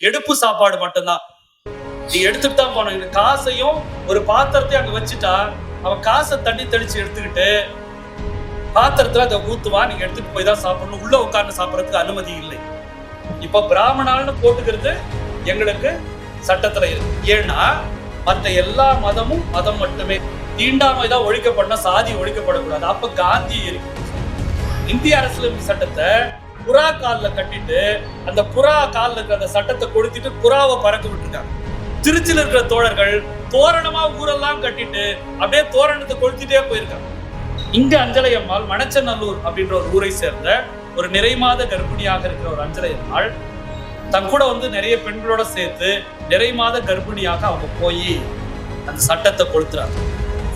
எடுப்பு சாப்பாடு மட்டும்தான். நீ எடுத்துட்டு தான் போனோம் இந்த காசையும் ஒரு பாத்திரத்தையும் அங்க வச்சுட்டா அவன் காசை தண்ணி தெளிச்சு எடுத்துக்கிட்டு பாத்திரத்துல அதை ஊத்துவா நீங்க எடுத்துட்டு போய் தான் சாப்பிடணும். உள்ள உட்கார்ந்து சாப்பிடறதுக்கு அனுமதி இல்லை. இப்ப பிராமணால்னு போட்டுக்கிறது எங்களுக்கு சட்டத்துல இருக்கு. ஏன்னா மற்ற எல்லா மதமும் மதம் மட்டுமே. தீண்டாமை தான் ஒழிக்கப்படணும் சாதி ஒழிக்கப்படக்கூடாது. அப்ப காந்தி இருக்கு. இந்திய அரசியலமைப்பு சட்டத்தை புறா காலில் கட்டிட்டு அந்த புறா காலில் இருக்கிற அந்த சட்டத்தை கொளுத்திட்டு புறாவை பறக்க விட்டுருக்காங்க திருச்சியில் இருக்கிற தோழர்கள் தோரணமா ஊரெல்லாம் கட்டிட்டு அப்படியே தோரணத்தை கொளுத்திட்டே போயிருக்காங்க. இங்க அஞ்சலை அம்மாள் மணச்சநல்லூர் அப்படின்ற ஒரு ஊரை சேர்ந்த ஒரு நிறை மாத கர்ப்பிணியாக இருக்கிற ஒரு அஞ்சலை அம்மாள் தன் கூட வந்து நிறைய பெண்களோட சேர்த்து நிறை மாத கர்ப்பிணியாக அவங்க போய் அந்த சட்டத்தை கொளுத்துறாங்க.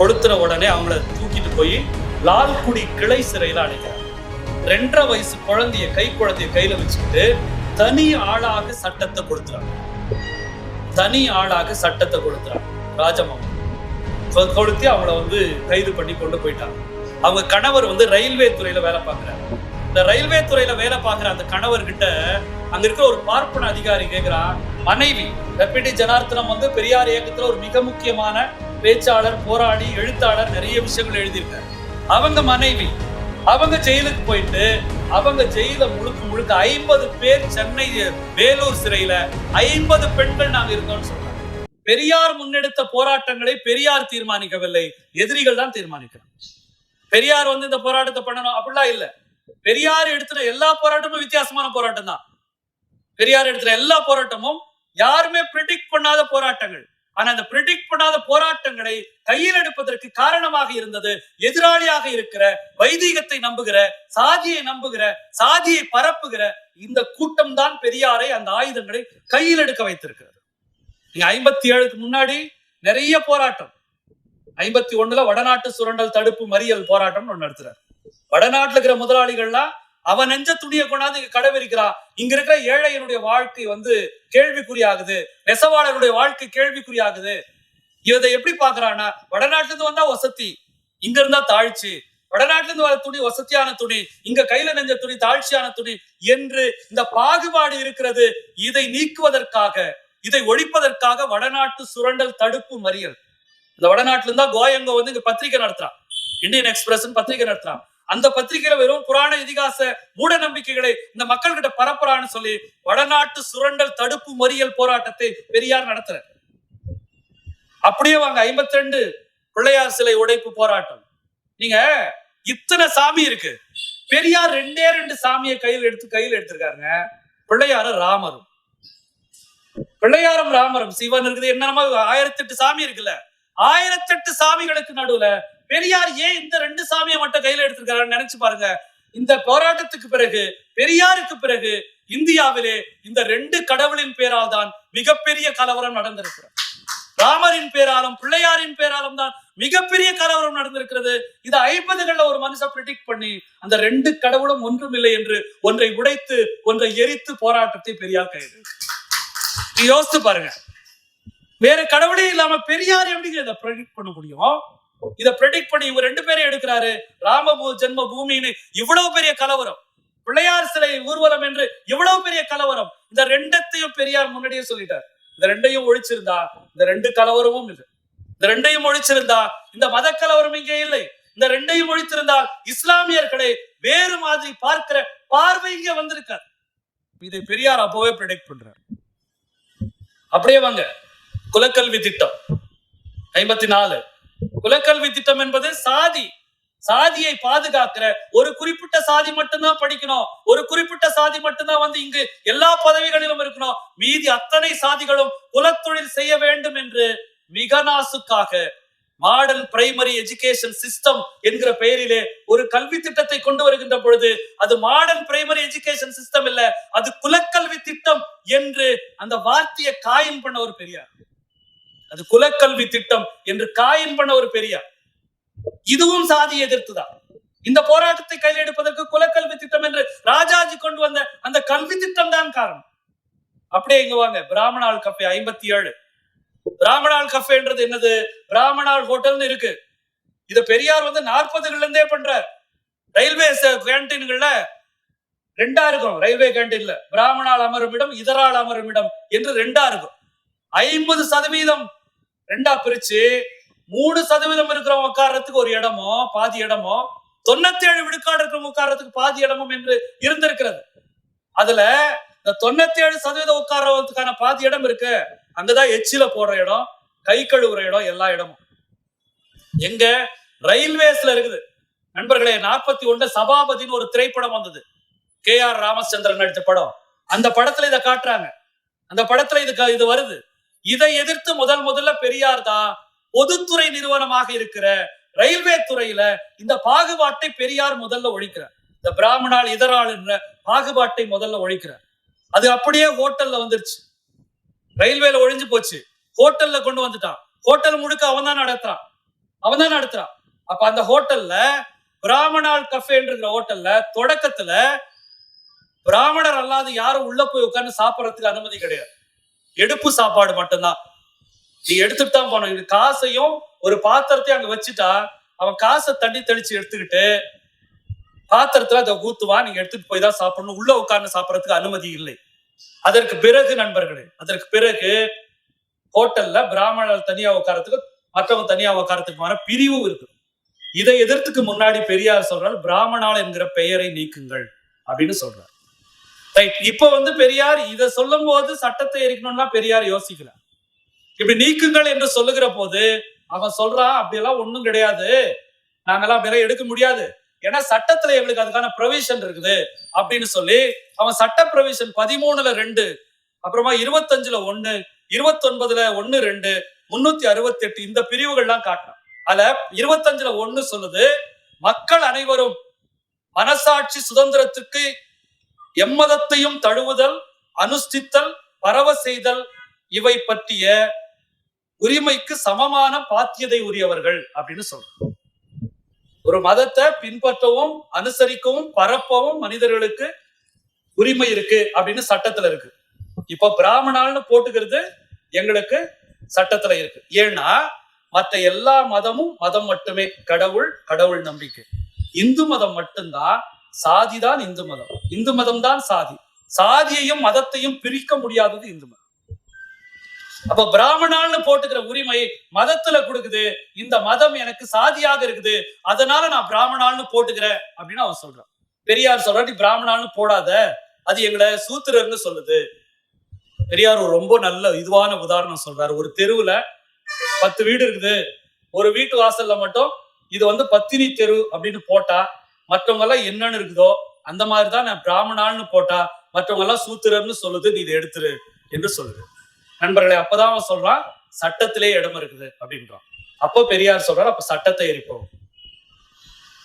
கொளுத்துற உடனே அவங்கள தூக்கிட்டு போய் லால்குடி கிளை சிறையில் அடைக்கிறாங்க. ரெண்டரை வயசு குழந்தைய கை குழந்தைய கையில வச்சுக்கிட்டு தனி ஆளாக சட்டத்தை கொடுத்துறாங்க. தனி ஆளாக சட்டத்தை கொடுத்துறாங்க. ராஜமாமா. கொடுத்து கொளுத்தி அவங்கள வந்து கைது பண்ணி கொண்டு போயிட்டாங்க. அவங்க கணவர் வந்து ரயில்வே துறையில வேலை பார்க்கறாரு. இந்த ரயில்வே துறையில வேலை பார்க்குற அந்த கணவர்கிட்ட அங்க இருக்கிற ஒரு பார்ப்பன அதிகாரி கேக்குறான் மனைவி டெபியூட்டி ஜனார்த்தனம் வந்து பெரியார் இயக்கத்துல ஒரு மிக முக்கியமான பேச்சாளர் போராடி எழுத்தாளர் நிறைய விஷயங்கள் எழுதியிருக்காரு. அவங்க மனைவி அவங்க ஜெயிலுக்கு போயிட்டு அவங்க ஜெயில முழுக்க முழுக்க ஐம்பது பேர் சென்னை வேலூர் சிறையில ஐம்பது பெண்கள் நாங்க இருந்தோம்னு சொல்றாங்க. பெரியார் முன்னெடுத்த போராட்டங்களை பெரியார் தீர்மானிக்கவில்லை. எதிரிகள் தான் தீர்மானிக்கிறாங்க பெரியார் வந்து இந்த போராட்டத்தை பண்ணணும் அப்படிலாம் இல்ல. பெரியார் எடுத்துன எல்லா போராட்டமும் வித்தியாசமான போராட்டம் தான் பெரியார் எடுத்துன எல்லா போராட்டமும் யாருமே ப்ரிடிக்ட் பண்ணாத போராட்டங்கள். ஆனா அந்த ப்ரிடிக்ட் பண்ணாத போராட்டங்களை கையில் எடுப்பதற்கு காரணமாக இருந்தது எதிராளியாக இருக்கிற வைதீகத்தை நம்புகிற சாதியை நம்புகிற சாதியை பரப்புகிற இந்த கூட்டம் தான் பெரியாரை அந்த ஆயுதங்களை கையில் எடுக்க வைத்திருக்கிறது. நீங்க ஐம்பத்தி ஏழுக்கு முன்னாடி நிறைய போராட்டம். ஐம்பத்தி ஒண்ணுல வடநாட்டு சுரண்டல் தடுப்பு மறியல் போராட்டம் ஒண்ணு நடத்துறாரு. வடநாட்டுல இருக்கிற முதலாளிகள்லாம் அவன் நெஞ்ச துணியை கொண்டாந்து இங்க கடை விரிக்கிறான் இங்க இருக்கிற ஏழையனுடைய வாழ்க்கை வந்து கேள்விக்குறியாகுது. நெசவாளருடைய வாழ்க்கை கேள்விக்குறியாகுது. இதை எப்படி பாக்குறான்னா வடநாட்டுல இருந்து வந்தா வசதி இங்க இருந்தா தாழ்ச்சி. வடநாட்டுல இருந்து வர துணி வசதியான துணி இங்க கையில நெஞ்ச துணி தாழ்ச்சியான துணி என்று இந்த பாகுபாடு இருக்கிறது இதை நீக்குவதற்காக இதை ஒழிப்பதற்காக வடநாட்டு சுரண்டல் தடுப்பு மறியல். இந்த வடநாட்டுல இருந்தா கோயங்க வந்து இங்க பத்திரிகை நடத்துறான். இந்தியன் எக்ஸ்பிரஸ் பத்திரிகை நடத்துறான். அந்த பத்திரிகையில வெறும் புராண இதிகாச மூட நம்பிக்கைகளை இந்த மக்கள் கிட்ட பரப்புறான்னு சொல்லி வடநாட்டு சுரண்டல் தடுப்பு மறியல் போராட்டத்தை பெரியார் நடத்துற அப்படியே வாங்க ஐம்பத்தி ரெண்டு பிள்ளையார் சிலை உடைப்பு போராட்டம். நீங்க இத்தனை சாமி இருக்கு. பெரியார் ரெண்டே ரெண்டு சாமியை கையில் எடுத்து கையில் எடுத்திருக்காருங்க. பிள்ளையாரும் ராமரும். பிள்ளையாரும் ராமரும். சிவன் இருக்குது என்னமா ஆயிரத்தி எட்டு சாமி இருக்குல்ல. ஆயிரத்தி எட்டு சாமிகளுக்கு நடுவுல பெரியார் ஏன் இந்த ரெண்டு சாமியை மட்டும் கையில எடுத்திருக்காருன்னு நினைச்சு பாருங்க. இந்த போராட்டத்துக்கு பிறகு பெரியாருக்கு பிறகு இந்தியாவிலே இந்த ரெண்டு கடவுளின் பேரால் தான் மிகப்பெரிய கலவரம் நடந்திருக்கிறது. ராமரின் பேராலும் பிள்ளையாரின் பேராலும் தான் மிகப்பெரிய கலவரம் நடந்திருக்கிறது. இது ஐம்பதுகள்ல ஒரு மனுஷன் ப்ரிடிக்ட் பண்ணி அந்த ரெண்டு கடவுளும் ஒன்றும் இல்லை என்று ஒன்றை உடைத்து ஒன்றை எரித்து போராட்டத்தை பெரியார் கைது நீ யோசித்து பாருங்க. வேற கடவுளே இல்லாம பெரியார் எப்படி இதை ப்ரெடிக்ட் பண்ண முடியும்? இதை ப்ரெடிக்ட் பண்ணி இவர் ரெண்டு பேரும் எடுக்கிறாரு. ராம ஜென்ம பூமின்னு இவ்வளவு பெரிய கலவரம். பிள்ளையார் சிலை ஊர்வலம் என்று இவ்வளவு பெரிய கலவரம். இந்த ரெண்டத்தையும் பெரியார் முன்னாடியே சொல்லிட்டார். இந்த ரெண்டையும் ஒழிச்சிருந்தா இந்த ரெண்டு கலவரமும் இல்லை. இந்த ரெண்டையும் ஒழிச்சிருந்தா இந்த மத கலவரம் இங்கே இல்லை. இந்த ரெண்டையும் ஒழித்திருந்தால் இஸ்லாமியர்களை வேறு மாதிரி பார்க்கிற பார்வை இங்க வந்திருக்காரு. இதை பெரியார் அப்பவே ப்ரெடிக்ட் பண்றார். அப்படியே வாங்க. குலக்கல்வி திட்டம். ஐம்பத்தி நாலு. குலக்கல்வி திட்டம் என்பது சாதி. சாதியை பாதுகாக்கிற ஒரு குறிப்பிட்ட சாதி மட்டும்தான் படிக்கணும். ஒரு குறிப்பிட்ட சாதி மட்டும்தான் வந்து இங்கு எல்லா பதவிகளிலும் இருக்கணும். மீதி அத்தனை சாதிகளும் குலத்தொழில் செய்ய வேண்டும் என்று மிக நாசுக்காக மாடல் பிரைமரி எஜுகேஷன் சிஸ்டம் என்கிற பெயரிலே ஒரு கல்வி திட்டத்தை கொண்டு வருகின்ற பொழுது அது மாடர்ன் பிரைமரி எஜுகேஷன் சிஸ்டம் இல்ல அது குலக்கல்வி திட்டம் என்று அந்த வார்த்தையை காயம் பண்ண ஒரு பெரியார். அது குலக்கல்வி திட்டம் என்று காயம் பண்ண ஒரு பெரியார். இதுவும் சாதி எதிர்த்துதான் இந்த போராட்டத்தை கையில் எடுப்பதற்கு குலக்கல்வி திட்டம் என்று ராஜாஜி கொண்டு வந்த அந்த கல்வி திட்டம் தான் காரணம். அப்படியே இங்க வாங்க பிராமணால் கஃபே ஐம்பத்தி ஏழு பிராமணால் கஃபேன்றது என்னது? பிராமணால் ஹோட்டல்னு இருக்கு. இத பெரியார் வந்து நாற்பதுகள்ல இருந்தே பண்றார். ரயில்வே கேன்டீன்கள்ல ரெண்டா இருக்கும் ரயில்வே கேன்டீன்ல. பிராமணால் அமரும் இடம் இதரால் அமரும் இடம் என்று ரெண்டா இருக்கும். ஐம்பது சதவீதம் ரெண்டா பிரிச்சு மூணு சதவீதம் இருக்கிறவங்க உட்கார்றதுக்கு ஒரு இடமோ பாதி இடமோ தொண்ணூத்தி ஏழு விழுக்காடு இருக்கிறவங்க உட்கார்றதுக்கு பாதி இடமும் என்று இருந்திருக்கிறது. அதுல இந்த தொண்ணூத்தி ஏழு சதவீதம் உட்கார்றதுக்கான பாதி இடம் இருக்கு. அங்கதான் எச்சில போடுற இடம் கை கழுவுற இடம் எல்லா இடமும். எங்க ரயில்வேஸ்ல இருக்குது. நண்பர்களே நாற்பத்தி ஒண்ணு சபாபதினு ஒரு திரைப்படம் வந்தது. கே ஆர் ராமச்சந்திரன் நடித்த படம். அந்த படத்துல இதை காட்டுறாங்க. அந்த படத்துல இது க- இது வருது. இதை எதிர்த்து முதல் முதல்ல பெரியார் தான் பொதுத்துறை நிறுவனமாக இருக்கிற ரயில்வே துறையில இந்த பாகுபாட்டை பெரியார் முதல்ல ஒழிக்கிறார். இந்த பிராமணால் இதரால் என்ற பாகுபாட்டை முதல்ல ஒழிக்கிறார். அது அப்படியே ஹோட்டல்ல வந்துருச்சு. ரயில்வேல ஒழிஞ்சு போச்சு. ஹோட்டல்ல கொண்டு வந்துட்டான். ஹோட்டல் முழுக்க அவன் தான் நடத்துறான். அவன் தான் நடத்துறான். அப்ப அந்த ஹோட்டல்ல பிராமணால் கஃபேன்ற ஹோட்டல்ல தொடக்கத்துல பிராமணர் அல்லாத யாரும் உள்ள போய் உட்கார்ந்து சாப்பிடறதுக்கு அனுமதி கிடையாது. எடுப்பு சாப்பாடு மட்டும்தான். நீ எடுத்துட்டு தான் போனோம் இது காசையும் ஒரு பாத்திரத்தையும் அங்க வச்சுட்டா அவன் காசை தண்ணி தெளிச்சு எடுத்துக்கிட்டு பாத்திரத்துல அதை ஊத்துவான் நீங்க எடுத்துட்டு போய் தான் சாப்பிடணும். உள்ள உட்கார்ந்து சாப்பிடறதுக்கு அனுமதி இல்லை. அதற்கு பிறகு நண்பர்களே அதற்கு பிறகு ஹோட்டல்ல பிராமணர் தனியா உட்காரத்துக்கு மற்றவங்க தனியா உட்காரத்துக்குமான பிரிவு இருக்கு. இதை எதிர்த்துக்கு முன்னாடி பெரியார் சொல்றாரு பிராமணால் என்கிற பெயரை நீக்குங்கள் அப்படின்னு சொல்றாரு. ரைட் வந்து பெரியார் இதை சொல்லும் போது சட்டத்தை எரிக்கணும்னா பெரியார் யோசிக்கல. இப்படி நீக்குங்கள் என்று சொல்லுகிற போது அவன் சொல்றான் அப்படியெல்லாம் ஒண்ணும் கிடையாது. நாங்கெல்லாம் அப்படியெல்லாம் எடுக்க முடியாது. ஏன்னா சட்டத்துல எங்களுக்கு அதுக்கான ப்ரொவிஷன் இருக்குது. அப்படின்னு சொல்லி அவன் சட்ட ப்ரொவிஷன் பதிமூணுல ரெண்டு அப்புறமா இருபத்தஞ்சுல ஒண்ணு இருபத்தொன்பதுல ஒண்ணு ரெண்டு முன்னூத்தி அறுபத்தி எட்டு இந்த பிரிவுகள்லாம் காட்டினான் அதுல இருபத்தஞ்சுல ஒண்ணு சொல்லுது மக்கள் அனைவரும் மனசாட்சி சுதந்திரத்துக்கு எம்மதத்தையும் தழுவுதல் அனுஷ்டித்தல் பரவ செய்தல் இவை பற்றிய உரிமைக்கு சமமான பாத்தியதை உரியவர்கள் அப்படின்னு சொல்றோம் ஒரு மதத்தை பின்பற்றவும் அனுசரிக்கவும் பரப்பவும் மனிதர்களுக்கு உரிமை இருக்கு அப்படின்னு சட்டத்துல இருக்கு. இப்ப பிராமணால்னு போட்டுக்கிறது எங்களுக்கு சட்டத்துல இருக்கு. ஏன்னா மற்ற எல்லா மதமும் மதம் மட்டுமே. கடவுள் கடவுள் நம்பிக்கை. இந்து மதம் மட்டும்தான் சாதி தான் இந்து மதம். இந்து மதம் தான் சாதி. சாதியையும் மதத்தையும் பிரிக்க முடியாதது இந்து மதம். அப்ப பிராமணான்னு போட்டுக்கிற உரிமை மதத்துல கொடுக்குது. இந்த மதம் எனக்கு சாதியாக இருக்குது. அதனால நான் பிராமணால்னு போட்டுக்கிறேன் அப்படின்னு அவன் சொல்றான். பெரியார் சொல்றாட்டி நீ பிராமணால்னு போடாத. அது எங்களை சூத்திரர்னு சொல்லுது. பெரியார் ஒரு ரொம்ப நல்ல இதுவான உதாரணம் சொல்றாரு. ஒரு தெருவுல பத்து வீடு இருக்குது. ஒரு வீட்டு வாசல்ல மட்டும் இது வந்து பத்தினி தெரு அப்படின்னு போட்டா மற்றவங்க எல்லாம் என்னன்னு இருக்குதோ அந்த மாதிரிதான் நான் பிராமணால்னு போட்டா மற்றவங்க எல்லாம் சூத்திரர்னு சொல்லுது நீ இதை எடுத்துரு என்று சொல்லுது. நண்பர்களை அப்பதான் அவன் சொல்றான் சட்டத்திலே இடம் இருக்குது அப்படின்றான். அப்போ பெரியார் சொல்றாரு அப்ப சட்டத்தை எரிப்போம்.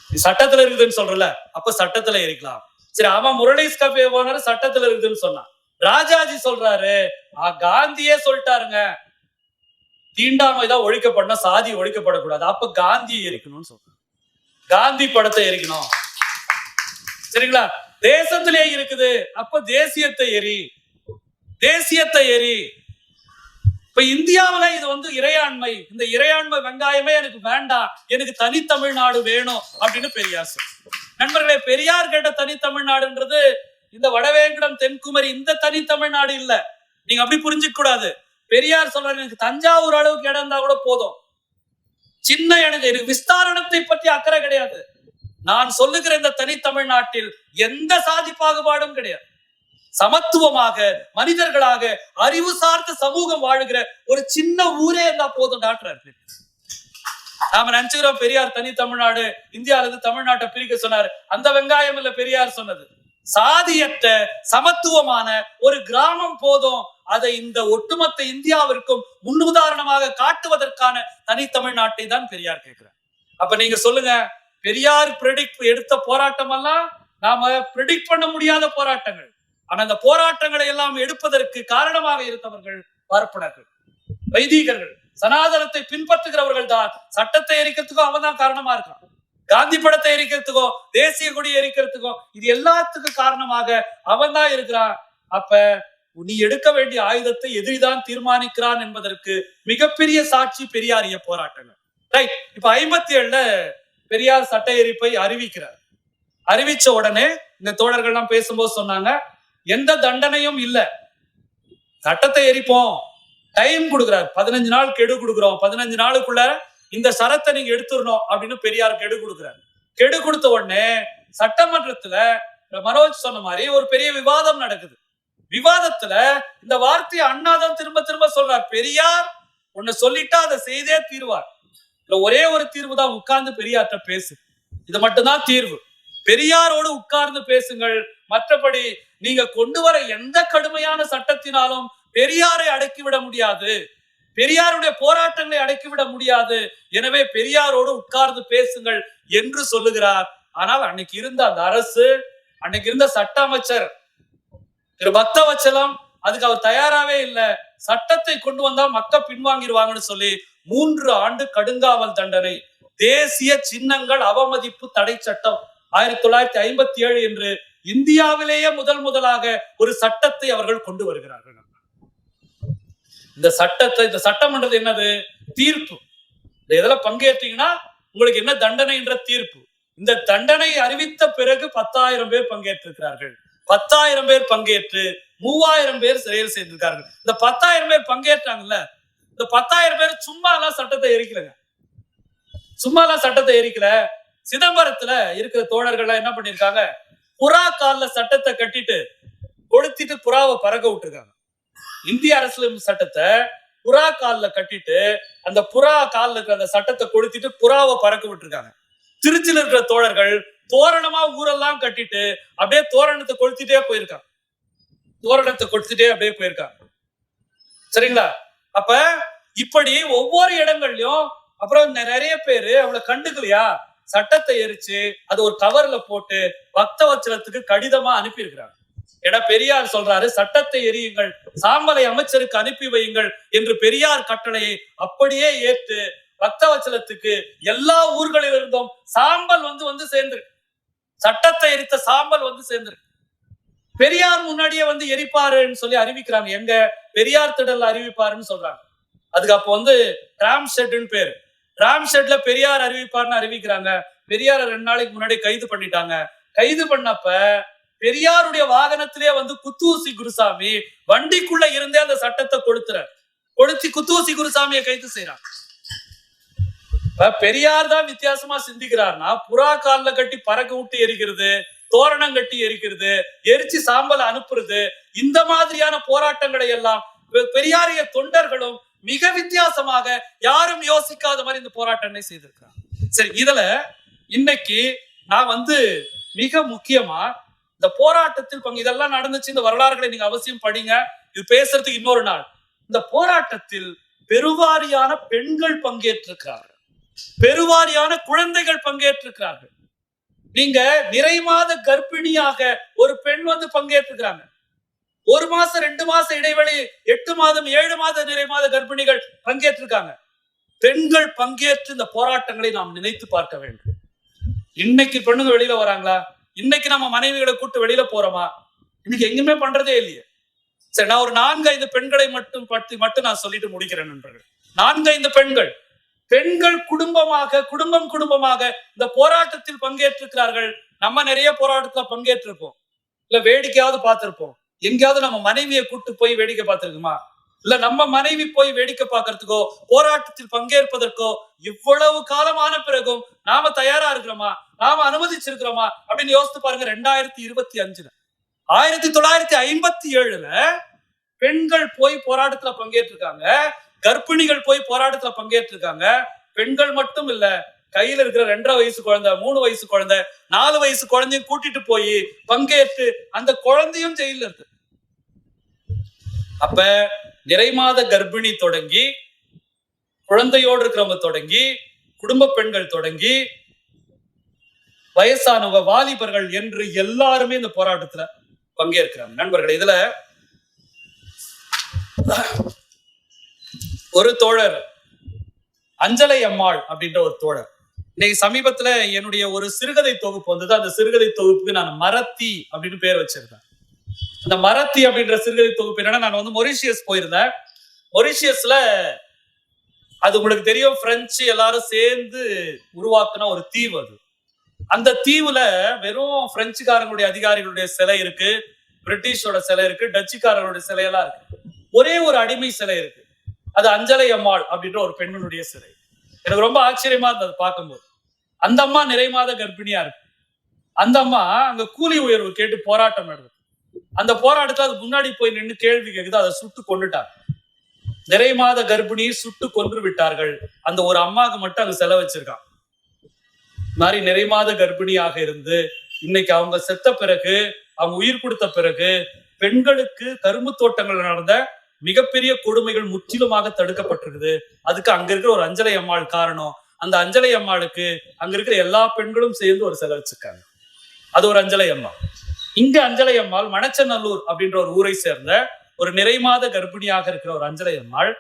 நீ சட்டத்துல இருக்குதுன்னு சொல்றல அப்ப சட்டத்துல எரிக்கலாம். சரி அவன் முரளிஸ் கபே போனாரு சட்டத்துல இருக்குதுன்னு சொன்னான். ராஜாஜி சொல்றாரு காந்தியே சொல்லிட்டாருங்க. தீண்டாமை தான் ஒழிக்கப்படணும் சாதி ஒழிக்கப்படக்கூடாது. அப்ப காந்தியை எரிக்கணும்னு சொல்றேன் காந்தி படத்தை எரிக்கணும். சரிங்களா? தேசத்திலே இருக்குது. அப்ப தேசியத்தை எரி. தேசியத்தை எரி. இப்ப இந்தியாவுல இது வந்து இறையாண்மை. இந்த இறையாண்மை வெங்காயமே எனக்கு வேண்டாம். எனக்கு தனித்தமிழ்நாடு வேணும் அப்படின்னு பெரியார் நண்பர்களே பெரியார் கேட்ட தனித்தமிழ்நாடுன்றது இந்த வடவேங்கடம் தென்குமரி இந்த தனித்தமிழ்நாடு இல்ல. நீங்க அப்படி புரிஞ்சுக்க கூடாது பெரியார் சொல்றாரு எனக்கு தஞ்சாவூர் அளவுக்கு இடம் இருந்தா கூட போதும். சின்ன எனக்கு விஸ்தாரணத்தை பற்றி அக்கறை கிடையாது. நான் சொல்லுகிற இந்த தனித்தமிழ்நாட்டில் எந்த சாதி பாகுபாடும் கிடையாது. சமத்துவமாக மனிதர்களாக அறிவு சார்ந்த சமூகம் வாழுகிற ஒரு சின்ன ஊரே இருந்தா போதும் டாக்டர் நாம நினைச்சுக்கிறோம் பெரியார் தனி தமிழ்நாடு இந்தியால இருந்து தமிழ்நாட்டை பிரிக்க சொன்னாரு. அந்த வெங்காயம் இல்ல பெரியார் சொன்னது. சாதியற்ற சமத்துவமான ஒரு கிராமம் போதும் அதை இந்த ஒட்டுமொத்த இந்தியாவிற்கும் முன்னுதாரணமாக காட்டுவதற்கான தனித்தமிழ்நாட்டை தான் பெரியார் கேட்கிறார். அப்ப நீங்க சொல்லுங்க பெரியார் பிரெடிக்ட் எடுத்த போராட்டம் எல்லாம் நாம ப்ரெடிக்ட் பண்ண முடியாத போராட்டங்கள். ஆனா அந்த போராட்டங்களை எல்லாம் எடுப்பதற்கு காரணமாக இருந்தவர்கள் பார்ப்பனர்கள் வைதீகர்கள் சனாதனத்தை பின்பற்றுகிறவர்கள் தான். சட்டத்தை எரிக்கிறதுக்கும் அவன் தான் காரணமா இருக்கான். காந்தி படத்தை எரிக்கிறதுக்கோ தேசிய கொடி எரிக்கிறதுக்கோ இது எல்லாத்துக்கும் காரணமாக அவன் தான் இருக்கிறான். அப்ப நீ எடுக்க வேண்டிய ஆயுதத்தை எதிரிதான் தீர்மானிக்கிறான் என்பதற்கு மிகப்பெரிய சாட்சி பெரியாரிய போராட்டங்கள். ரைட் இப்ப ஐம்பத்தி ஏழுல பெரியார் சட்ட எரிப்பை அறிவிக்கிறார். அறிவிச்ச உடனே இந்த தோழர்கள்லாம் பேசும்போது சொன்னாங்க எந்த தண்டனையும் இல்ல. சட்டத்தை எரிப்போம். டைம் கொடுக்குறாரு. பதினஞ்சு நாள் கெடு கொடுக்குறோம். பதினஞ்சு நாளுக்குள்ள இந்த சரத்தை நீங்க எடுத்துடணும் அப்படின்னு பெரியார் கெடு கொடுக்குறாரு. கெடு கொடுத்த உடனே சட்டமன்றத்துல மனோஜ் சொன்ன மாதிரி ஒரு பெரிய விவாதம் நடக்குது. விவாதத்துல இந்த வார்த்தையை அண்ணாதான் திரும்ப திரும்ப சொல்றார். பெரியார் உன்னை சொல்லிட்டா அதை செய்தே தீர்வார். இல்ல ஒரே ஒரு தீர்வு தான் உட்கார்ந்து பெரியார்ட்ட பேசு. இது மட்டும்தான் தீர்வு. பெரியாரோடு உட்கார்ந்து பேசுங்கள். மற்றபடி நீங்க கொண்டு வர எந்த கடுமையான சட்டத்தினாலும் பெரியாரை அடக்கிவிட முடியாது. பெரியாருடைய போராட்டங்களை அடக்கிவிட முடியாது. எனவே பெரியாரோடு உட்கார்ந்து பேசுங்கள் என்று சொல்லுகிறார். ஆனால் அன்னைக்கு இருந்த அந்த அரசு அன்னைக்கு இருந்த சட்ட அமைச்சர் திரு பக்தவச்சலம் அதுக்கு அவர் தயாராவே இல்லை. சட்டத்தை கொண்டு வந்தால் மக்கள் பின்வாங்கிடுவாங்கன்னு சொல்லி மூன்று ஆண்டு கடுங்காவல் தண்டனை தேசிய சின்னங்கள் அவமதிப்பு தடை சட்டம் ஆயிரத்தி தொள்ளாயிரத்தி ஐம்பத்தி ஏழு என்று இந்தியாவிலேயே முதல் முதலாக ஒரு சட்டத்தை அவர்கள் கொண்டு வருகிறார்கள். இந்த சட்டத்தை இந்த சட்டமன்றது என்னது? தீர்ப்பு. இந்த இதுல பங்கேற்றீங்கன்னா உங்களுக்கு என்ன தண்டனை என்ற தீர்ப்பு. இந்த தண்டனை அறிவித்த பிறகு பத்தாயிரம் பேர் பங்கேற்றிருக்கிறார்கள். பத்தாயிரம் பேர் பங்கேற்று மூவாயிரம் பேர் செயல் செய்திருக்கார்கள். இந்த பத்தாயிரம் பேர் பங்கேற்றாங்கல்ல இந்த பத்தாயிரம் பேர் சும்மா எல்லாம் சட்டத்தை எரிக்கலங்க. சும்மா எல்லாம் சட்டத்தை எரிக்கல. சிதம்பரத்துல இருக்கிற தோழர்கள்லாம் என்ன பண்ணிருக்காங்க புறா கால்ல சட்டத்தை கட்டிட்டு கொளுத்திட்டு புறாவை பறக்க விட்டுருக்காங்க. இந்திய அரசியலமைப்பு சட்டத்தை புறா கால்ல கட்டிட்டு அந்த புறா கால்ல இருக்கிற அந்த சட்டத்தை கொளுத்திட்டு புறாவை பறக்க விட்டுருக்காங்க. திருச்சியில் இருக்கிற தோழர்கள் தோரணமா ஊரெல்லாம் கட்டிட்டு அப்படியே தோரணத்தை கொளுத்திட்டே போயிருக்கான் தோரணத்தை கொளுத்திட்டே அப்படியே போயிருக்கான் சரிங்களா? அப்ப இப்படி ஒவ்வொரு இடங்கள்லயும் அப்புறம் நிறைய பேரு அவளை கண்டுக்கலையா? சட்டத்தை எரிச்சு அது ஒரு கவர்ல போட்டு பக்தவச்சலத்துக்கு கடிதமா அனுப்பி இருக்கிறாங்க என பெரியார் சொல்றாரு சட்டத்தை எரியுங்கள் சாம்பலை அமைச்சருக்கு அனுப்பி வையுங்கள் என்று பெரியார் கட்டளையை அப்படியே ஏற்று பக்தவச்சலத்துக்கு எல்லா ஊர்களில் இருந்தும் சாம்பல் வந்து வந்து சேர்ந்திருக்கு சட்டத்தை எரித்த சாம்பல் வந்து சேர்ந்திருக்கு. பெரியார் முன்னாடியே வந்து எரிப்பாருன்னு சொல்லி அறிவிக்கிறாங்க. எங்க பெரியார் திடல்ல அறிவிப்பாருன்னு சொல்றாங்க. அதுக்கு அப்போ வந்து ராம் ஷெட்னு பேரு. ராம் ஷெட்ல பெரியார் அறிவிப்பார்னு அறிவிக்கிறாங்க. பெரியார ரெண்டு நாளைக்கு முன்னாடி கைது பண்ணிட்டாங்க. கைது பண்ணப்ப பெரியாருடைய வாகனத்திலே வந்து குத்தூசி குருசாமி வண்டிக்குள்ள இருந்தே அந்த சட்டத்தை கொளுத்துறார். கொளுத்தி குத்தூசி குருசாமியை கைது செய்யறாங்க இப்ப பெரியார் தான் வித்தியாசமா சிந்திக்கிறார்னா புறா கால்ல கட்டி பறக்க விட்டு எரிக்கிறது தோரணம் கட்டி எரிக்கிறது எரிச்சு சாம்பல் அனுப்புறது இந்த மாதிரியான போராட்டங்களை எல்லாம் பெரியாரிய தொண்டர்களும் மிக வித்தியாசமாக யாரும் யோசிக்காத மாதிரி இந்த போராட்டங்களை செய்திருக்கிறாங்க. சரி இதுல இன்னைக்கு நான் வந்து மிக முக்கியமா இந்த போராட்டத்தில் பங்கு இதெல்லாம் நடந்துச்சு இந்த வரலாறுகளை நீங்க அவசியம் படிங்க இது பேசுறதுக்கு இன்னொரு நாள். இந்த போராட்டத்தில் பெருவாரியான பெண்கள் பங்கேற்றிருக்கிறார்கள். பெருவாரியான குழந்தைகள் பங்கேற்றிருக்கிறார்கள். நீங்க நிறை மாத கர்ப்பிணியாக ஒரு பெண் வந்து பங்கேற்றிருக்கிறாங்க. ஒரு மாசம் ரெண்டு மாசம் இடைவெளி எட்டு மாதம் ஏழு மாத நிறை மாத கர்ப்பிணிகள் பங்கேற்றிருக்காங்க. பெண்கள் பங்கேற்று இந்த போராட்டங்களை நாம் நினைத்து பார்க்க வேண்டும். இன்னைக்கு பெண்ணுங்க வெளியில வராங்களா? இன்னைக்கு நம்ம மனைவிகளை கூட்டு வெளியில போறோமா? இன்னைக்கு எங்குமே பண்றதே இல்லையே. சரி நான் ஒரு நான்கு ஐந்து பெண்களை மட்டும் பற்றி மட்டும் நான் சொல்லிட்டு முடிக்கிறேன் நண்பர்கள். நான்கு ஐந்து பெண்கள். பெண்கள் குடும்பமாக குடும்பம் குடும்பமாக இந்த போராட்டத்தில் பங்கேற்றிருக்கிறார்கள். நம்ம நிறைய போராட்டத்துல பங்கேற்றிருப்போம். இல்ல வேடிக்கையாவது பார்த்திருப்போம். எங்கேயாவது நம்ம மனைவியை கூட்டு போய் வேடிக்கை பார்த்திருக்குமா? இல்ல நம்ம மனைவி போய் வேடிக்கை பார்க்கறதுக்கோ போராட்டத்தில் பங்கேற்பதற்கோ இவ்வளவு காலமான பிறகும் நாம தயாரா இருக்கிறோமா? நாம அனுமதிச்சிருக்கிறோமா? அப்படின்னு யோசித்து பாருங்க ரெண்டாயிரத்தி இருபத்தி அஞ்சுல. ஆயிரத்தி தொள்ளாயிரத்தி ஐம்பத்தி ஏழுல பெண்கள் போய் போராட்டத்துல பங்கேற்றிருக்காங்க. கர்ப்பிணிகள் போய் போராட்டத்துல பங்கேற்றிருக்காங்க. பெண்கள் மட்டும் இல்ல கையில இருக்கிற ரெண்டரை வயசு குழந்தை மூணு வயசு குழந்தை நாலு வயசு குழந்தையும் கூட்டிட்டு போய் பங்கேற்று அந்த குழந்தையும் ஜெயில இருக்கு. அப்ப நிறைமாத கர்ப்பிணி தொடங்கி குழந்தையோடு இருக்கிறவங்க தொடங்கி குடும்ப பெண்கள் தொடங்கி வயசானவங்க வாலிபர்கள் என்று எல்லாருமே இந்த போராட்டத்துல பங்கேற்கிறாங்க. நண்பர்கள் இதுல ஒரு தோழர் அஞ்சலை அம்மாள் அப்படின்ற ஒரு தோழர். இன்னைக்கு சமீபத்துல என்னுடைய ஒரு சிறுகதை தொகுப்பு வந்தது. அந்த சிறுகதை தொகுப்புக்கு நான் மரத்தி அப்படின்னு பேர் வச்சிருந்தேன். அந்த மரத்தி அப்படின்ற சிறுகதை தொகுப்பு என்னன்னா நான் வந்து மொரிஷியஸ் போயிருந்தேன். மொரிஷியஸ்ல அது உங்களுக்கு தெரியும் பிரெஞ்சு எல்லாரும் சேர்ந்து உருவாக்குன ஒரு தீவு அது. அந்த தீவுல வெறும் பிரெஞ்சுக்காரங்களுடைய அதிகாரிகளுடைய சிலை இருக்கு பிரிட்டிஷோட சிலை இருக்கு டச்சுக்காரர்களுடைய சிலையெல்லாம் இருக்கு. ஒரே ஒரு அடிமை சிலை இருக்கு. அது அஞ்சலை அம்மாள் அப்படின்ற ஒரு பெண்ணுடைய சிலை. எனக்கு ரொம்ப ஆச்சரியமா இருந்தது பார்க்கும்போது. அந்த அம்மா நிறை மாத கர்ப்பிணியா இருக்கு. அந்த அம்மா அங்க கூலி உயர்வு கேட்டு போராட்டம் நடந்தது. அந்த போராட்டத்துல அது முன்னாடி போய் நின்று கேள்வி கேக்குது அதை சுட்டு கொண்டுட்டாங்க நிறை மாத கர்ப்பிணியை சுட்டு கொன்று விட்டார்கள். அந்த ஒரு அம்மாவுக்கு மட்டும் அங்க செலவு வச்சிருக்கான். மாதிரி நிறை மாத கர்ப்பிணியாக இருந்து இன்னைக்கு அவங்க செத்த பிறகு அவங்க உயிர் கொடுத்த பிறகு பெண்களுக்கு கரும்பு தோட்டங்கள் நடந்த மிகப்பெரிய கொடுமைகள் முற்றிலுமாக தடுக்கப்பட்டிருக்குது. அதுக்கு அங்க இருக்கிற ஒரு அஞ்சலை அம்மாள் காரணம். அந்த அஞ்சலை அம்மாளுக்கு அங்க இருக்கிற எல்லா பெண்களும் சேர்ந்து ஒரு சில வச்சிருக்காங்க. அது ஒரு அஞ்சலை அம்மா. இங்க அஞ்சலை அம்மாள் மணச்சநல்லூர் அப்படின்ற ஒரு ஊரை சேர்ந்த ஒரு நிறை மாத கர்ப்பிணியாக இருக்கிற ஒரு அஞ்சலை அம்மாள்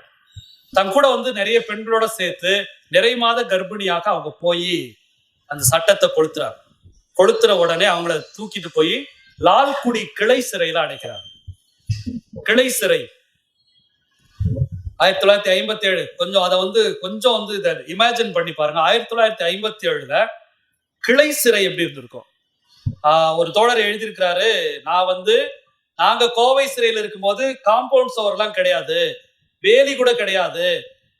தன் கூட வந்து நிறைய பெண்களோட சேர்த்து நிறை மாத கர்ப்பிணியாக அவங்க போய் அந்த சட்டத்தை கொளுத்துறாங்க கொளுத்துற உடனே அவங்கள தூக்கிட்டு போய் லால்குடி கிளை சிறையில அடைக்கிறாங்க. கிளை சிறை. ஆயிரத்தி தொள்ளாயிரத்தி ஐம்பத்தி ஏழு. கொஞ்சம் அதை வந்து கொஞ்சம் வந்து இதை இமேஜின் பண்ணி பாருங்க. ஆயிரத்தி தொள்ளாயிரத்தி ஐம்பத்தி ஏழுல கிளை சிறை எப்படி இருந்திருக்கும்? ஒரு தோழர் எழுதியிருக்கிறாரு நான் வந்து நாங்க கோவை சிறையில் இருக்கும்போது காம்பவுண்ட் சோர்லாம் கிடையாது. வேலி கூட கிடையாது.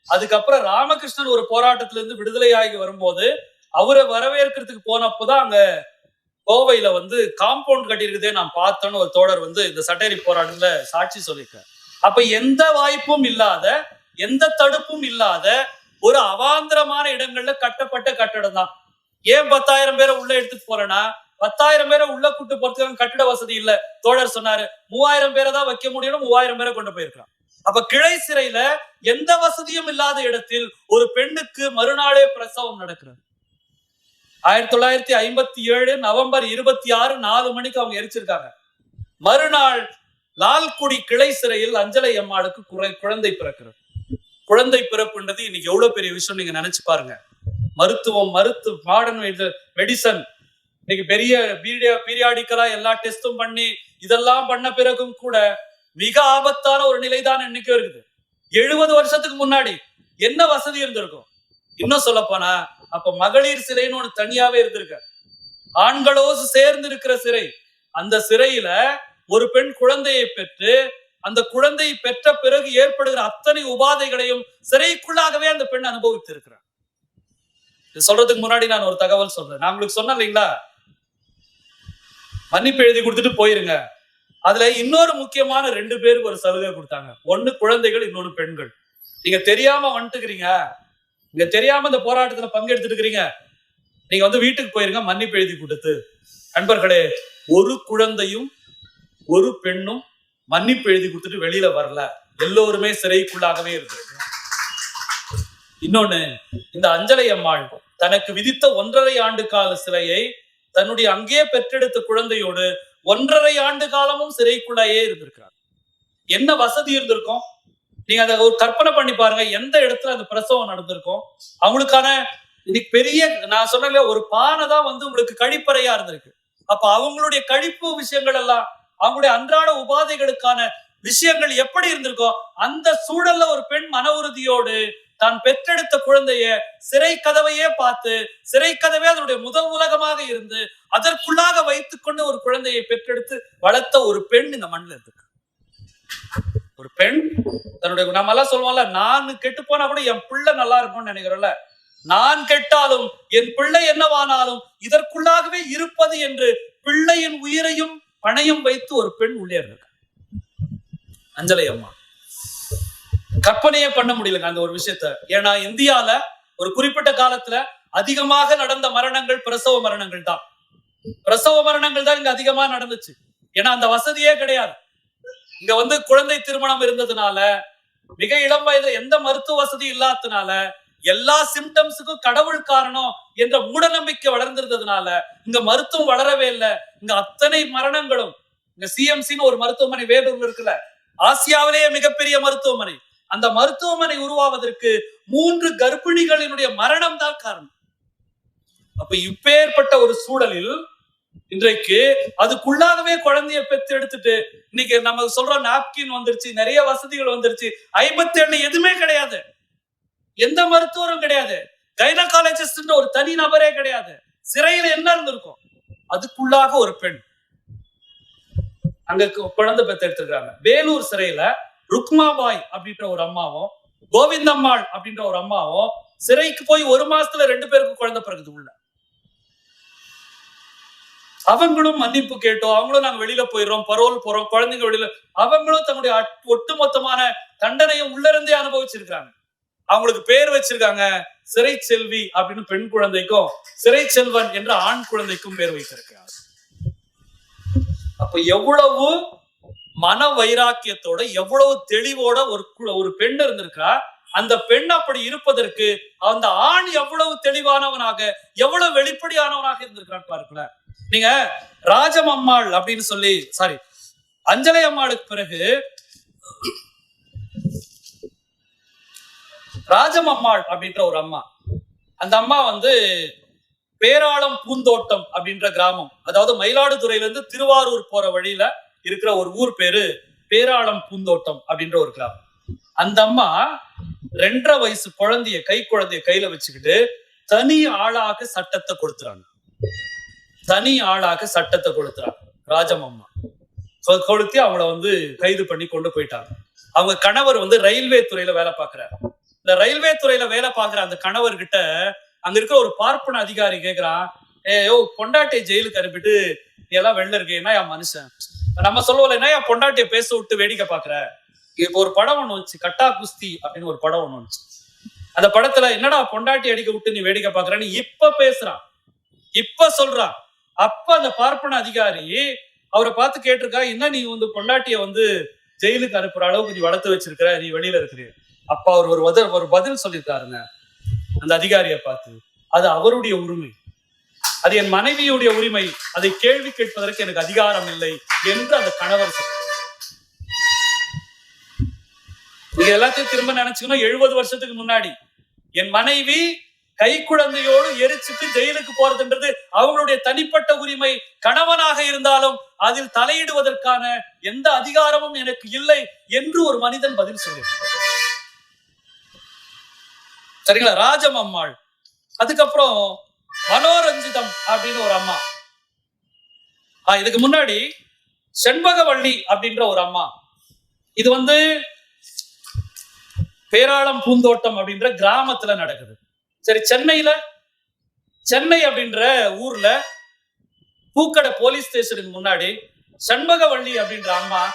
அதுக்கப்புறம் ராமகிருஷ்ணன் ஒரு போராட்டத்துல இருந்து விடுதலை ஆகி வரும்போது அவரை வரவேற்கிறதுக்கு போனப்போதான் அங்க கோவையில வந்து காம்பவுண்ட் கட்டியிருக்குதே நான் பார்த்தேன்னு ஒரு தோழர் வந்து இந்த சட்டேரி போராட்டத்துல சாட்சி சொல்லியிருக்காரு. அப்ப எந்த வாய்ப்பும் இல்லாத எந்த தடுப்பும் இல்லாத ஒரு அவாந்திரமான இடங்கள்ல கட்டப்பட்ட கட்டடம் தான். ஏன் பத்தாயிரம் பேரை உள்ள எடுத்துட்டு போறேன்னா பத்தாயிரம் பேரை உள்ள கூட்டு போறதுக்கு கட்டிட வசதி இல்ல. தோழர் சொன்னாரு மூவாயிரம் பேரை தான் வைக்க முடியும் மூவாயிரம் பேரை கொண்டு போயிருக்கான் அப்ப கிளை சிறையில எந்த வசதியும் இல்லாத இடத்தில் ஒரு பெண்ணுக்கு மறுநாளே பிரசவம் நடக்கிறது. ஆயிரத்தி தொள்ளாயிரத்தி ஐம்பத்தி ஏழு நவம்பர் இருபத்தி ஆறு நாலு மணிக்கு அவங்க எரிச்சிருக்காங்க. மறுநாள் லால்குடி கிளை சிறையில் அஞ்சலை அம்மாளுக்கு குறை குழந்தை பிறக்கிறது. குழந்தை பிறப்புன்றது இன்னைக்கு எவ்வளவு பெரிய விஷயம் நீங்க நினைச்சு பாருங்க. மருத்துவம் மருத்து மாடர்ன் மெடிசன் இன்னைக்கு பெரிய பீடியா பீரியாடிக்கலா எல்லா டெஸ்டும் பண்ணி இதெல்லாம் பண்ண பிறகும் கூட மிக ஆபத்தான ஒரு நிலைதான் இன்னைக்கு இருக்குது. எழுபது வருஷத்துக்கு முன்னாடி என்ன வசதி இருந்திருக்கும்? இன்னும் சொல்ல போனா அப்ப மகளிர் சிறைன்னு ஒண்ணு தனியாவே இருந்திருக்கு. ஆண்களோ சேர்ந்து இருக்கிற சிறை. அந்த சிறையில ஒரு பெண் குழந்தையை பெற்று அந்த குழந்தை பெற்ற பிறகு ஏற்படுகிற அத்தனை உபாதைகளையும் சிறைக்குள்ளாகவே அந்த பெண் அனுபவித்து இருக்கிறார் இது சொல்றதுக்கு முன்னாடி நான் ஒரு தகவல் சொல்றேன். நான் உங்களுக்கு சொன்னேன் இல்லைங்களா? மன்னிப்பு எழுதி கொடுத்துட்டு போயிருங்க. அதுல இன்னொரு முக்கியமான ரெண்டு பேருக்கு ஒரு சலுகை கொடுத்தாங்க. ஒன்னு குழந்தைகள் இன்னொன்னு பெண்கள். நீங்க தெரியாம வந்துட்டுக்கிறீங்க. நீங்க தெரியாம இந்த போராட்டத்துல பங்கெடுத்துட்டு இருக்கிறீங்க நீங்க வந்து வீட்டுக்கு போயிருங்க மன்னிப்பு எழுதி கொடுத்து. நண்பர்களே ஒரு குழந்தையும் ஒரு பெண்ணும் மன்னிப்பு எழுதி கொடுத்துட்டு வெளியில வரல. எல்லோருமே சிறைக்குள்ளாகவே இருக்கு இன்னொன்னு இந்த அஞ்சலை அம்மாள் தனக்கு விதித்த ஒன்றரை ஆண்டு கால சிறையை தன்னுடைய அங்கேயே பெற்றெடுத்த குழந்தையோடு ஒன்றரை ஆண்டு காலமும் சிறைக்குள்ளேயே இருந்திருக்கிறார். என்ன வசதி இருந்திருக்கும்? நீங்க அதை ஒரு கற்பனை பண்ணி பாருங்க. எந்த இடத்துல அந்த பிரசவம் நடந்திருக்கும்? அவங்களுக்கான இன்னைக்கு பெரிய நான் சொன்னல ஒரு பானை தான் வந்து உங்களுக்கு கழிப்பறையா இருந்திருக்கு. அப்ப அவங்களுடைய கழிப்பு விஷயங்கள் எல்லாம் அவங்களுடைய அன்றாட உபாதைகளுக்கான விஷயங்கள் எப்படி இருந்திருக்கோ அந்த சூழல்ல ஒரு பெண் மன உறுதியோடு தான் பெற்றெடுத்த குழந்தைய சிறை கதவையே பார்த்து சிறை கதவே அதனுடைய முதல் உலகமாக இருந்து அதற்குள்ளாக வைத்துக்கொண்டு ஒரு குழந்தையை பெற்றெடுத்து வளர்த்த ஒரு பெண் இந்த மண்ணில் இருக்கு ஒரு பெண் தன்னுடைய நம்ம எல்லாம் சொல்லுவோம்ல நான் கெட்டு போனா கூட என் பிள்ளை நல்லா இருக்கும்னு நினைக்கிறோம்ல. நான் கெட்டாலும் என் பிள்ளை என்னவானாலும் இதற்குள்ளாகவே இருப்பது என்று பிள்ளையின் உயிரையும் பணையம் வைத்து ஒரு பெண் உள்ளே இருக்கு அஞ்சலை அம்மா. கற்பனையே பண்ண முடியலங்க அந்த ஒரு விஷயத்த. ஏன்னா இந்தியால ஒரு குறிப்பிட்ட காலத்துல அதிகமாக நடந்த மரணங்கள் பிரசவ மரணங்கள் தான். பிரசவ மரணங்கள் தான் இங்க அதிகமா நடந்துச்சு. ஏன்னா அந்த வசதியே கிடையாது. இங்க வந்து குழந்தை திருமணம் இருந்ததுனால மிக இளம் வயது எந்த மருத்துவ வசதி இல்லாததுனால எல்லா சிம்டம்ஸுக்கும் கடவுள் காரணம் என்ற மூடநம்பிக்கை வளர்ந்திருந்ததுனால இங்க மருத்துவம் வளரவே இல்லை. இங்க அத்தனை மரணங்களும். இங்க சிஎம்சின்னு ஒரு மருத்துவமனை வேலூர்ல இருக்குல்ல. ஆசியாவிலேயே மிகப்பெரிய மருத்துவமனை. அந்த மருத்துவமனை உருவாவதற்கு மூன்று கர்ப்பிணிகளினுடைய மரணம் தான் காரணம். அப்ப இப்பேற்பட்ட ஒரு சூழலில் இன்றைக்கு அதுக்குள்ளாகவே குழந்தைய பெத்து எடுத்துட்டு இன்னைக்கு நம்ம சொல்ற நாப்கின் வந்துருச்சு நிறைய வசதிகள் வந்துருச்சு. ஐம்பத்தி எண்ணு எதுவுமே கிடையாது. எந்த மருத்துவரும் கிடையாது. கைனகாலஜிஸ்ட் ஒரு தனி நபரே கிடையாது. சிறையில என்ன இருந்திருக்கும்? அதுக்குள்ளாக ஒரு பெண். அங்க கு- குழந்தை பெத்து வேலூர் சிறையில ருக்மாபாய் அப்படின்ற ஒரு அம்மாவும் கோவிந்தம்மாள் அப்படின்ற ஒரு அம்மாவும் சிறைக்கு போய் ஒரு மாசத்துல ரெண்டு பேருக்கு குழந்தை பிறகுது உள்ள. அவங்களும் மன்னிப்பு கேட்டோம். அவங்களும் நாங்க வெளியில போயிடுறோம் பரோல் போறோம் குழந்தைங்க வெளியில அவங்களும் தன்னுடைய அட்- ஒட்டுமொத்தமான தண்டனையை உள்ள இருந்தே அனுபவிச்சிருக்காங்க அவங்களுக்கு பேர் வச்சிருக்காங்க சிறை செல்வி அப்படின்னு பெண் குழந்தைக்கும் சிறை செல்வன் என்ற ஆண் குழந்தைக்கும் பேர் வைத்திருக்கிறார். அப்ப எவ்வளவு மன வைராக்கியத்தோட எவ்வளவு தெளிவோட ஒரு ஒரு பெண் இருந்திருக்கா அந்த பெண் அப்படி இருப்பதற்கு அந்த ஆண் எவ்வளவு தெளிவானவனாக எவ்வளவு வெளிப்படையானவனாக இருந்திருக்கிறான் பாருங்களேன் நீங்க ராஜம் அம்மாள் அப்படின்னு சொல்லி சாரி அஞ்சலை அம்மாளுக்கு பிறகு ராஜம் அம்மாள் அப்படின்ற ஒரு அம்மா. அந்த அம்மா வந்து பேராளம் பூந்தோட்டம் அப்படின்ற கிராமம். அதாவது மயிலாடுதுறையில இருந்து திருவாரூர் போற வழியில இருக்கிற ஒரு ஊர் பேரு பேராளம் பூந்தோட்டம் அப்படின்ற ஒரு கிராமம். அந்த அம்மா ரெண்டரை வயசு குழந்தைய கை குழந்தைய கையில வச்சுக்கிட்டு தனி ஆளாக சட்டத்தை கொடுத்துறாங்க. தனி ஆளாக சட்டத்தை கொடுத்துறாங்க. ராஜம் அம்மா கொடுத்து அவங்கள வந்து கைது பண்ணி கொண்டு போயிட்டாங்க. அவங்க கணவர் வந்து ரயில்வே துறையில வேலை பார்க்கிறாரு. இந்த ரயில்வே துறையில வேலை பாக்குற அந்த கணவர்கிட்ட அங்க இருக்கிற ஒரு பார்ப்பன அதிகாரி கேக்குறான். ஏ யோ பொண்டாட்டியை ஜெயிலுக்கு அனுப்பிட்டு நீ எல்லாம் வெளில இருக்கேன்னா என் மனுஷன்? நம்ம சொல்லுவோம் என்ன என் பொண்டாட்டியை பேச விட்டு வேடிக்கை பாக்குற இப்போ ஒரு படம் ஒண்ணு வந்துச்சு கட்டா குஸ்தி அப்படின்னு ஒரு படம் ஒண்ணு வந்துச்சு. அந்த படத்துல என்னடா பொண்டாட்டி அடிக்க விட்டு நீ வேடிக்கை பாக்குறன்னு இப்ப பேசுறான். இப்ப சொல்றான். அப்ப அந்த பார்ப்பன அதிகாரி அவரை பார்த்து கேட்டிருக்கா என்ன நீ வந்து பொண்டாட்டிய வந்து ஜெயிலுக்கு அனுப்புற அளவுக்கு நீ வளர்த்து வச்சிருக்கிற? நீ வெளியில இருக்கிற அப்ப அவர் ஒரு பதில் ஒரு பதில் சொல்லியிருக்காருங்க. அந்த அதிகாரியை பார்த்து அது அவருடைய உரிமை. அது என் மனைவியுடைய உரிமை. அதை கேள்வி கேட்பதற்கு எனக்கு அதிகாரம் இல்லை என்று அந்த கணவர் இது நீங்க எல்லாத்தையும் திரும்ப நினைச்சுக்கணும். எழுபது வருஷத்துக்கு முன்னாடி என் மனைவி கை குழந்தையோடு எரிச்சிட்டு ஜெயிலுக்கு போறதுன்றது அவங்களுடைய தனிப்பட்ட உரிமை. கணவனாக இருந்தாலும் அதில் தலையிடுவதற்கான எந்த அதிகாரமும் எனக்கு இல்லை என்று ஒரு மனிதன் பதில் சொல்லியிருக்கிறார் சரிங்களா? ராஜம் அம்மாள் அதுக்கப்புறம் மனோரஞ்சிதம் அப்படின்னு ஒரு அம்மா. ஆ, இதுக்கு முன்னாடி செண்பகவள்ளி அப்படின்ற ஒரு அம்மா. இது வந்து பேராளம் பூந்தோட்டம் அப்படின்ற கிராமத்துல நடக்குது. சரி சென்னையில சென்னை அப்படின்ற ஊர்ல பூக்கடை போலீஸ் ஸ்டேஷனுக்கு முன்னாடி செண்பகவள்ளி அப்படின்ற அம்மா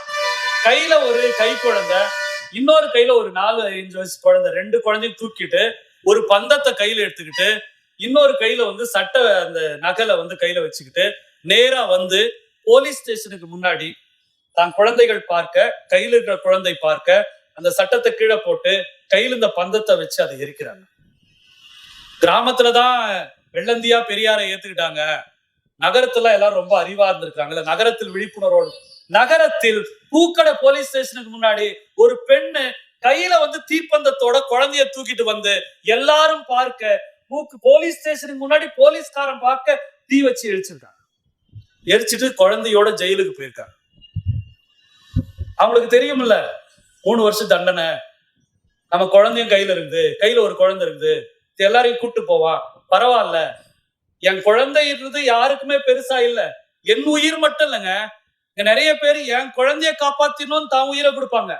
கையில ஒரு கை குழந்தை இன்னொரு கையில ஒரு நாலு அஞ்சு வயசு குழந்தை ரெண்டு குழந்தையும் தூக்கிட்டு ஒரு பந்தத்தை கையில எடுத்துக்கிட்டு இன்னொரு கையில வந்து சட்ட அந்த நகலை வந்து கையில வச்சுக்கிட்டு நேரா வந்து போலீஸ் ஸ்டேஷனுக்கு முன்னாடி தான் குழந்தைகள் பார்க்க கையில இருக்கிற குழந்தை பார்க்க அந்த சட்டத்தை கீழே போட்டு கையில இந்த பந்தத்தை வச்சு அதை எரிக்கிறாங்க. கிராமத்துலதான் வெள்ளந்தியா பெரியாரை ஏத்துக்கிட்டாங்க. நகரத்துல எல்லாரும் ரொம்ப அறிவா இருந்திருக்காங்கல்ல நகரத்தில் விழிப்புணர்வோடு நகரத்தில் பூக்கடை போலீஸ் ஸ்டேஷனுக்கு முன்னாடி ஒரு பெண்ணு கையில வந்து தீப்பந்தத்தோட குழந்தைய தூக்கிட்டு வந்து எல்லாரும் பார்க்க பூக்கு போலீஸ் ஸ்டேஷனுக்கு முன்னாடி போலீஸ்காரன் பார்க்க தீ வச்சு எரிச்சிருக்காங்க எரிச்சிட்டு குழந்தையோட ஜெயிலுக்கு போயிருக்காங்க அவங்களுக்கு தெரியும்ல மூணு வருஷம் தண்டனை. நம்ம குழந்தையும் கையில இருக்குது கையில ஒரு குழந்தை இருக்குது. எல்லாரையும் கூட்டு போவா? பரவாயில்ல. என் குழந்தை இருந்தது யாருக்குமே பெருசா இல்ல. என் உயிர் மட்டும் இல்லைங்க. இங்க நிறைய பேர் என் குழந்தைய காப்பாத்தினோம் தான் உயிரை கொடுப்பாங்க.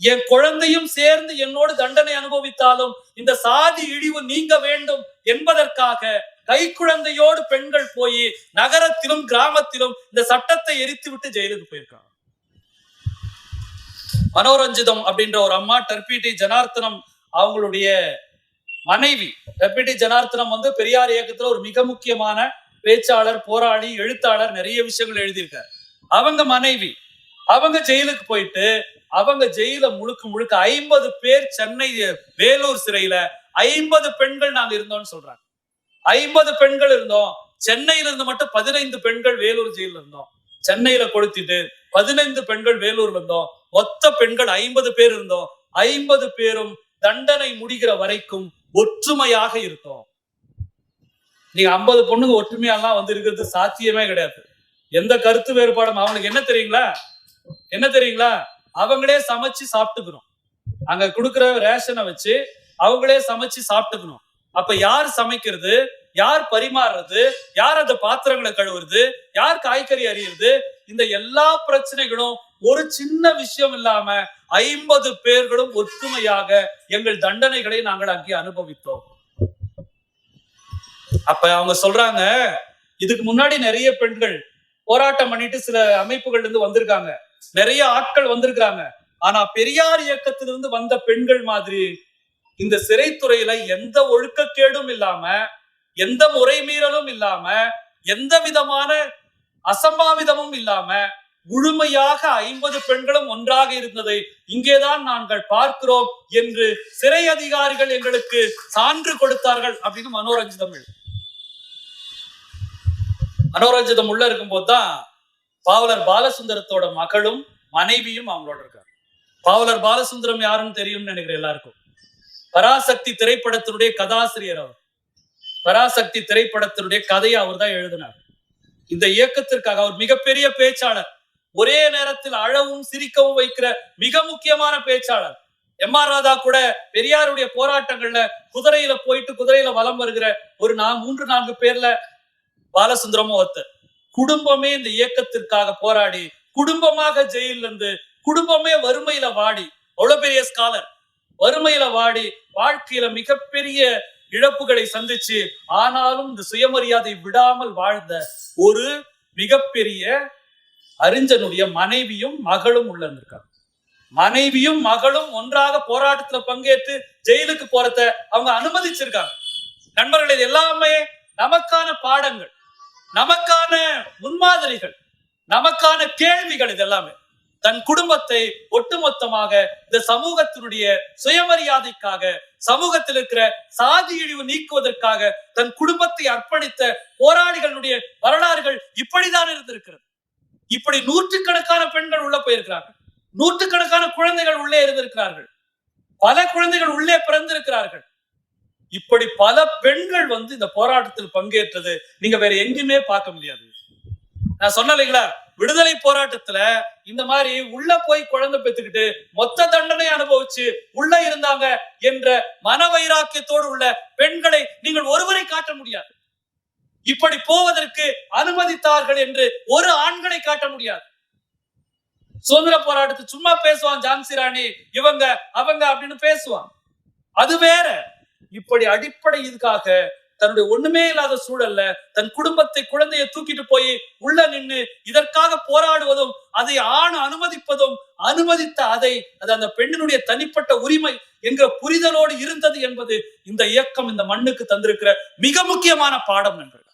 என் குழந்தையும் சேர்ந்து என்னோடு தண்டனை அனுபவித்தாலும் இந்த சாதி இழிவு நீங்க வேண்டும் என்பதற்காக கை குழந்தையோடு பெண்கள் போய் நகரத்திலும் கிராமத்திலும் இந்த சட்டத்தை எரித்து விட்டு ஜெயிலுக்கு போயிருக்காங்க. மனோரஞ்சிதம் அப்படின்ற ஒரு அம்மா டர்பிடி ஜனார்த்தனம் அவங்களுடைய மனைவி. டர்பிடி ஜனார்த்தனம் வந்து பெரியார் இயக்கத்துல ஒரு மிக முக்கியமான பேச்சாளர் போராளி எழுத்தாளர் நிறைய விஷயங்கள் எழுதியிருக்காரு. அவங்க மனைவி அவங்க ஜெயிலுக்கு போயிட்டு அவங்க ஜெயில முழுக்க முழுக்க ஐம்பது பேர் சென்னை வேலூர் சிறையில ஐம்பது பெண்கள் நாங்க இருந்தோம்னு சொல்றாங்க. ஐம்பது பெண்கள் இருந்தோம். சென்னையில இருந்து மட்டும் பதினைந்து பெண்கள் வேலூர் ஜெயில இருந்தோம். சென்னையில கொளுத்திட்டு பதினைந்து பெண்கள் வேலூர்ல இருந்தோம். மொத்த பெண்கள் ஐம்பது பேர் இருந்தோம். ஐம்பது பேரும் தண்டனை முடிகிற வரைக்கும் ஒற்றுமையாக இருந்தோம். நீங்க ஐம்பது பொண்ணுங்க ஒற்றுமையெல்லாம் வந்து இருக்கிறது சாத்தியமே கிடையாது. எந்த கருத்து வேறுபாடும் அவனுக்கு என்ன தெரியுங்களா? என்ன தெரியுங்களா? அவங்களே சமைச்சு சாப்பிட்டுக்கணும். அங்க கொடுக்குற ரேஷனை வச்சு அவங்களே சமைச்சு சாப்பிட்டுக்கணும். அப்ப யார் சமைக்கிறது? யார் பரிமாறுறது? யார் அந்த பாத்திரங்களை கழுவுறது? யார் காய்கறி அறியுறது இந்த எல்லா பிரச்சனைகளும் ஒரு சின்ன விஷயம் இல்லாம ஐம்பது பேர்களும் ஒற்றுமையாக எங்கள் தண்டனைகளை நாங்கள் அங்கே அனுபவித்தோம். அப்ப அவங்க சொல்றாங்க இதுக்கு முன்னாடி நிறைய பெண்கள் போராட்டம் பண்ணிட்டு சில அமைப்புகள்ல இருந்து வந்திருக்காங்க. நிறைய ஆட்கள் வந்திருக்காங்க ஆனா பெரியார் இயக்கத்திலிருந்து வந்த பெண்கள் மாதிரி இந்த சிறைத்துறையில எந்த ஒழுக்கக்கேடும் இல்லாம எந்த முறை மீறலும் இல்லாம எந்த விதமான அசம்பாவிதமும் இல்லாம முழுமையாக ஐம்பது பெண்களும் ஒன்றாக இருந்ததை இங்கேதான் நாங்கள் பார்க்கிறோம் என்று சிறை அதிகாரிகள் எங்களுக்கு சான்று கொடுத்தார்கள் அப்படின்னு மனோரஞ்சிதம் எழுது மனோரஞ்சிதம் உள்ள இருக்கும்போது தான் பாவலர் பாலசுந்தரத்தோட மகளும் மனைவியும் அவங்களோட இருக்காங்க. பாவலர் பாலசுந்தரம் யாருன்னு தெரியும்னு நினைக்கிறேன் எல்லாருக்கும்? பராசக்தி திரைப்படத்தினுடைய கதாசிரியர் அவர். பராசக்தி திரைப்படத்தினுடைய கதையை அவர் தான் எழுதினார். இந்த இயக்கத்திற்காக அவர் மிகப்பெரிய பேச்சாளர். ஒரே நேரத்தில் அழவும் சிரிக்கவும் வைக்கிற மிக முக்கியமான பேச்சாளர். எம் ஆர் ராதா கூட பெரியாருடைய போராட்டங்கள்ல குதிரையில போயிட்டு குதிரையில வலம் வருகிற ஒரு நான் மூன்று நான்கு பேர்ல பாலசுந்தரமும் ஒருத்தர். குடும்பமே இந்த இயக்கத்திற்காக போராடி குடும்பமாக ஜெயில இருந்து குடும்பமே வறுமையில வாடி. அவ்வளவு பெரிய ஸ்காலர் வறுமையில வாடி வாழ்க்கையில மிகப்பெரிய இழப்புகளை சந்திச்சு ஆனாலும் இந்த சுயமரியாதை விடாமல் வாழ்ந்த ஒரு மிகப்பெரிய அறிஞனுடைய மனைவியும் மகளும் உள்ள இருந்திருக்காங்க. மனைவியும் மகளும் ஒன்றாக போராட்டத்துல பங்கேற்று ஜெயிலுக்கு போறத அவங்க அனுமதிச்சிருக்காங்க. நண்பர்கள் இது எல்லாமே நமக்கான பாடங்கள். நமக்கான முன்மாதிரிகள் நமக்கான கேள்விகள் இதெல்லாமே. தன் குடும்பத்தை ஒட்டுமொத்தமாக இந்த சமூகத்தினுடைய சுயமரியாதைக்காக சமூகத்தில் இருக்கிற சாதி இழிவு நீக்குவதற்காக தன் குடும்பத்தை அர்ப்பணித்த போராளிகளுடைய வரலாறுகள் இப்படிதான் இருந்திருக்கிறது. இப்படி நூற்றுக்கணக்கான பெண்கள் உள்ள போயிருக்கிறார்கள். நூற்றுக்கணக்கான குழந்தைகள் உள்ளே இருந்திருக்கிறார்கள். பல குழந்தைகள் உள்ளே பிறந்திருக்கிறார்கள். இப்படி பல பெண்கள் வந்து இந்த போராட்டத்தில் பங்கேற்றது நீங்க வேற எங்கேயுமே பார்க்க முடியாது. நான் சொன்னேன் இல்லைங்களா? விடுதலை போராட்டத்துல இந்த மாதிரி உள்ள போய் குழந்தை பெத்துக்கிட்டு மொத்த தண்டனை அனுபவிச்சு உள்ள இருந்தாங்க என்ற மன வைராக்கியத்தோடு உள்ள பெண்களை நீங்கள் ஒருவரை காட்ட முடியாது. இப்படி போவதற்கு அனுமதித்தார்கள் என்று ஒரு ஆண்களை காட்ட முடியாது. சுதந்திர போராட்டத்தை சும்மா பேசுவான் ஜான்சி ராணி இவங்க அவங்க அப்படின்னு பேசுவான். அது வேற. இப்படி அடிப்படை இதுக்காக தன்னுடைய ஒண்ணுமே இல்லாத சூழல்ல தன் குடும்பத்தை குழந்தையை தூக்கிட்டு போய் உள்ள நின்னு இதற்காக போராடுவதும் அதை ஆண் அனுமதிப்பதும் அனுமதித்த அதை அது அந்த பெண்ணினுடைய தனிப்பட்ட உரிமை என்கிற புரிதலோடு இருந்தது என்பது இந்த இயக்கம் இந்த மண்ணுக்கு தந்திருக்கிற மிக முக்கியமான பாடம் நண்பர்கள்.